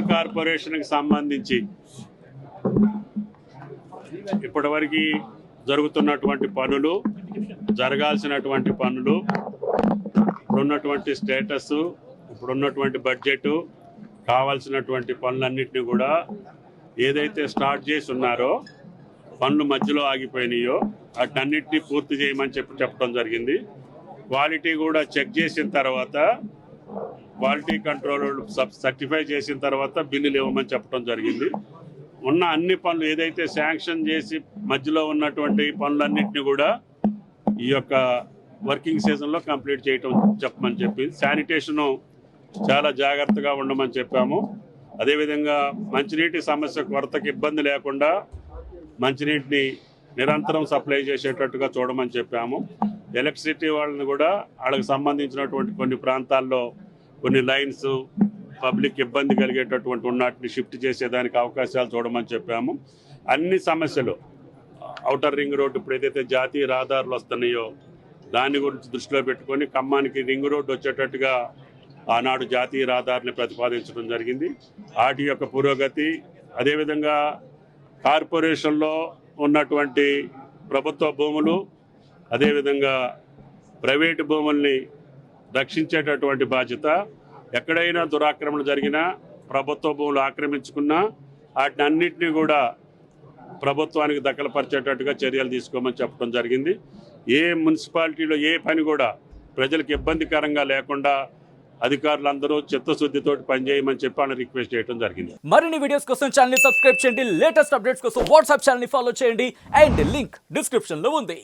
కార్పొరేషన్కి సంబంధించి ఇప్పటివరకు జరుగుతున్నటువంటి పనులు జరగాల్సినటువంటి పనులు ఇప్పుడున్నటువంటి స్టేటస్ ఇప్పుడున్నటువంటి బడ్జెట్ కావాల్సినటువంటి పనులన్నింటినీ కూడా ఏదైతే స్టార్ట్ చేసి ఉన్నారో పనులు మధ్యలో ఆగిపోయినాయో వాటన్నిటిని పూర్తి చేయమని చెప్పి చెప్పడం జరిగింది. క్వాలిటీ కూడా చెక్ చేసిన తర్వాత క్వాలిటీ కంట్రోల్ సబ్ సర్టిఫై చేసిన తర్వాత బిల్లులు ఇవ్వమని చెప్పడం జరిగింది. ఉన్న అన్ని పనులు ఏదైతే శాంక్షన్ చేసి మధ్యలో ఉన్నటువంటి పనులన్నింటినీ కూడా ఈ యొక్క వర్కింగ్ సీజన్లో కంప్లీట్ చేయటం చెప్పమని చెప్పింది. శానిటేషను చాలా జాగ్రత్తగా ఉండమని చెప్పాము. అదేవిధంగా మంచినీటి సమస్య కొరతకు ఇబ్బంది లేకుండా మంచినీటిని నిరంతరం సప్లై చేసేటట్టుగా చూడమని చెప్పాము. ఎలక్ట్రిసిటీ వాళ్ళని కూడా వాళ్ళకి సంబంధించినటువంటి కొన్ని ప్రాంతాల్లో కొన్ని లైన్స్ పబ్లిక్ ఇబ్బంది కలిగేటటువంటి ఉన్నట్ని షిఫ్ట్ చేసేదానికి అవకాశాలు చూడమని చెప్పాము. అన్ని సమస్యలు అవుటర్ రింగ్ రోడ్డు ఇప్పుడు ఏదైతే జాతీయ రహదారులు వస్తున్నాయో దాని గురించి దృష్టిలో పెట్టుకొని ఖమ్మానికి రింగ్ రోడ్డు వచ్చేటట్టుగా ఆనాడు జాతీయ రహదారిని ప్రతిపాదించడం జరిగింది. వాటి యొక్క పురోగతి అదేవిధంగా కార్పొరేషన్లో ఉన్నటువంటి ప్రభుత్వ భూములు అదేవిధంగా ప్రైవేటు భూముల్ని రక్షించేటటువంటి బాధ్యత ఎక్కడైనా దురాక్రమణ జరిగినా ప్రభుత్వ భూములు ఆక్రమించుకున్నా వాటిని అన్నింటినీ కూడా ప్రభుత్వానికి దఖలపరిచేటట్టుగా చర్యలు తీసుకోమని చెప్పడం జరిగింది. ఏ మున్సిపాలిటీలో ఏ పని కూడా ప్రజలకు ఇబ్బందికరంగా లేకుండా అధికారులందరూ చిత్తశుద్ధితో పనిచేయమని చెప్పి ఆయన రిక్వెస్ట్ చేయడం జరిగింది. మరిన్ని వీడియోస్ కోసం ఛానల్ సబ్స్క్రైబ్ చేయండి. లేటెస్ట్ అప్డేట్స్ కోసం వాట్సాప్ ఛానల్ ఫాలో చేయండి. అండ్ లింక్ డిస్క్రిప్షన్లో ఉంది.